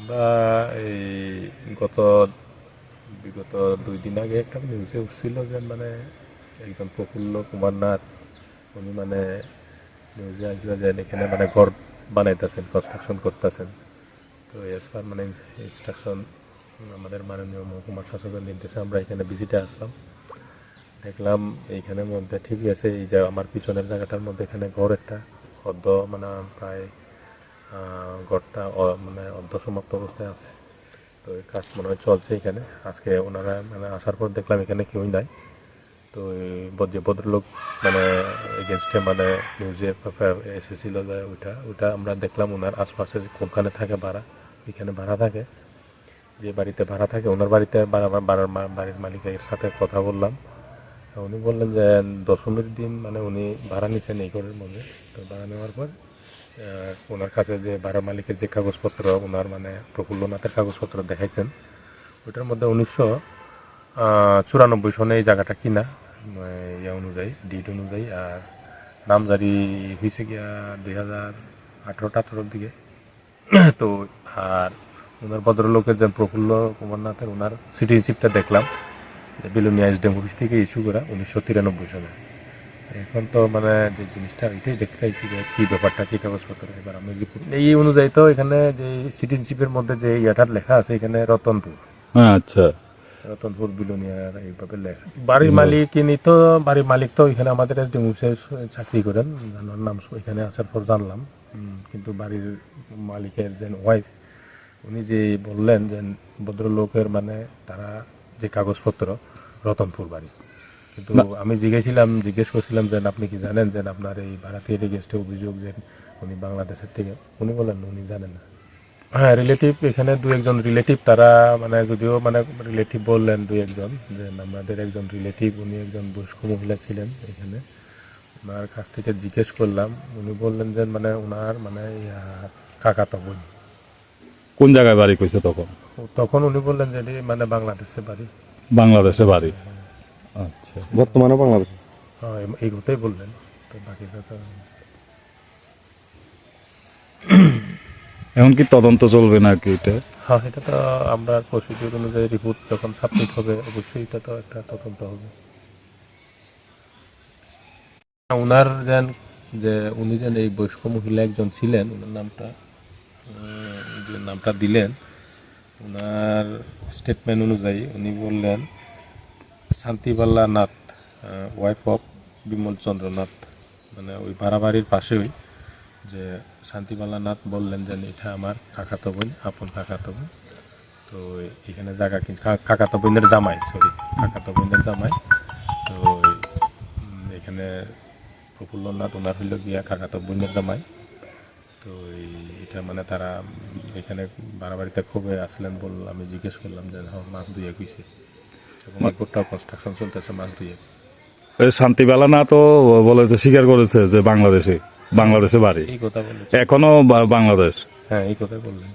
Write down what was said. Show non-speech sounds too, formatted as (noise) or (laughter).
আমরা এই গত, বিগত দুই দিন আগে একটা নিউজে উঠছিল যে মানে একজন প্রফুল্ল কুমার নাথ, উনি মানে নিউজে আসলে যে এখানে মানে ঘর বানাইতেছেন কনস্ট্রাকশন করতেছেন। তো এস পার মানে ইনস্ট্রাকশন আমাদের মাননীয় মহকুমার শাসকের নির্দেশে আমরা এখানে ভিজিটে আসলাম। দেখলাম এইখানের মধ্যে ঠিকই আছে, এই যে আমার পিছনের জায়গাটার মধ্যে এখানে ঘর একটা অর্ধ মানে প্রায় ঘরটা মানে অর্ধ সমাপ্ত অবস্থায় আছে। তো এই কাজ মনে হয় চলছে এখানে। আজকে ওনারা মানে আসার পর দেখলাম এখানে কেউই নাই। তো যে ভদ্রলোক মানে এগেনস্টে মানে নিউজে এসেছিল যে ওইটা ওইটা আমরা দেখলাম ওনার আশপাশে কোনখানে থাকে ভাড়া, এখানে ভাড়া থাকে। যে বাড়িতে ভাড়া থাকে, ওনার বাড়িতে বা- বাড়ার মালিকের সাথে কথা বললাম। উনি বললেন যে দশমীর দিন মানে উনি ভাড়া নিচ্ছেন এই ঘরের মধ্যে। তো ভাড়া নেওয়ার পর ওনার কাছে যে ভাড়া মালিকের যে কাগজপত্র, ওনার মানে প্রফুল্লনাথের কাগজপত্র দেখাইছেন, ওইটার মধ্যে উনিশশো চুরানব্বই সনে এই জায়গাটা কিনা ইয়ে অনুযায়ী ডিট অনুযায়ী, আর নামজারি হয়েছে গিয়া দুই হাজার আঠেরোটা আঠেরোর দিকে। (clears throat) তো, আর ওনার ভদ্রলোকের যে প্রফুল্ল কুমারনাথের, ওনার সিটিজেনশিপটা দেখলাম বিলুনিয়া এসডিএম অফিস থেকে ইস্যু করা উনিশশো তিরানব্বই সালে এখন তো মানে যে জিনিসটা এটাই দেখতে চাইছি যে কি ব্যাপারটা কি কাগজপত্র এবার আমি এই অনুযায়ী তো এখানে যে সিটিজেনশিপের মধ্যে যে ইয়াটার লেখা আছে এখানে রতনপুর। হ্যাঁ আচ্ছা। রতনপুর বিলোনিয়ার এইভাবে লেখা। বাড়ির মালিক ইনি তো বাড়ির মালিক তো এখানে আমাদের এসডিএম চাকরি করেন। ওনার নাম এখানে আসার পর জানলাম। কিন্তু বাড়ির মালিকের যে ওয়াইফ উনি যে বললেন যে ভদ্রলোকের মানে তারা যে কাগজপত্র রতনপুর বাড়ি। কিন্তু আমি জিজ্ঞেসছিলাম জিজ্ঞেস করছিলাম যে আপনি কি জানেন যে আপনার এই ভারতীয় এগেস্টে অভিযোগ যে উনি বাংলাদেশের থেকে উনি বলেন উনি জানেন না। হ্যাঁ রিলেটিভ এখানে দু একজন রিলেটিভ তারা মানে যদিও মানে রিলেটিভ বললেন দু একজন যে আমাদের একজন রিলেটিভ উনি একজন বয়স্ক মহিলা ছিলেন এখানে। ওনার কাছ থেকে জিজ্ঞেস করলাম উনি বললেন যে মানে ওনার মানে কাকা বোন কোন জায়গায় বাড়ি কইছে তখন? তখন উনি বললেন যে মানে বাংলাদেশে বাড়ি। বাংলাদেশে বাড়ি। আচ্ছা বর্তমানে বাংলাদেশ। হ্যাঁ এই- কথাই বললেন তো বাকিটা তো এখন কি তদন্ত চলবে নাকি এটা? হ্যাঁ এটা তো আমরা প্রসিডিউর অনুযায়ী রিপোর্ট যখন সাবমিট হবে অবশ্যই এটা তো একটা তদন্ত হবে। ওনার যেন যে উনি যেন এই বয়স্ক মহিলা একজন ছিলেন ওনার নামটা যে নামটা দিলেন ওনার স্টেটমেন্ট অনুযায়ী উনি বললেন শান্তিবাল্লা নাথ ওয়াইফ অফ বিমল চন্দ্র নাথ মানে ওই ভাড়া পাশে ওই যে শান্তিবালা নাথ বললেন যে, এটা আমার কাকাতো বোন, আপন কাকাতো বোন। তো এখানে জায়গা কিন, কা- কাকাতো বোনের জামাই সরি কাকাতো বোনের জামাই। তো এখানে প্রফুল্লনাথ ওনার হইল গিয়া কাকাতো বোনের জামাই। তো এটা মানে তারা এখানে বাড়াবাড়িতে খুবই আসলেন বল আমি জিজ্ঞেস করলাম যে হ্যাঁ মাছ দুয়ে কইছে? এবং এরপরটাও কনস্ট্রাকশন চলতেছে মাস দুয়ে এই শান্তিবেলা না তো বলেছে স্বীকার করেছে যে বাংলাদেশে বাংলাদেশে বাড়ি। এই কথা বলেছে। এখনও বাংলাদেশ। হ্যাঁ এই কথাই বললেন।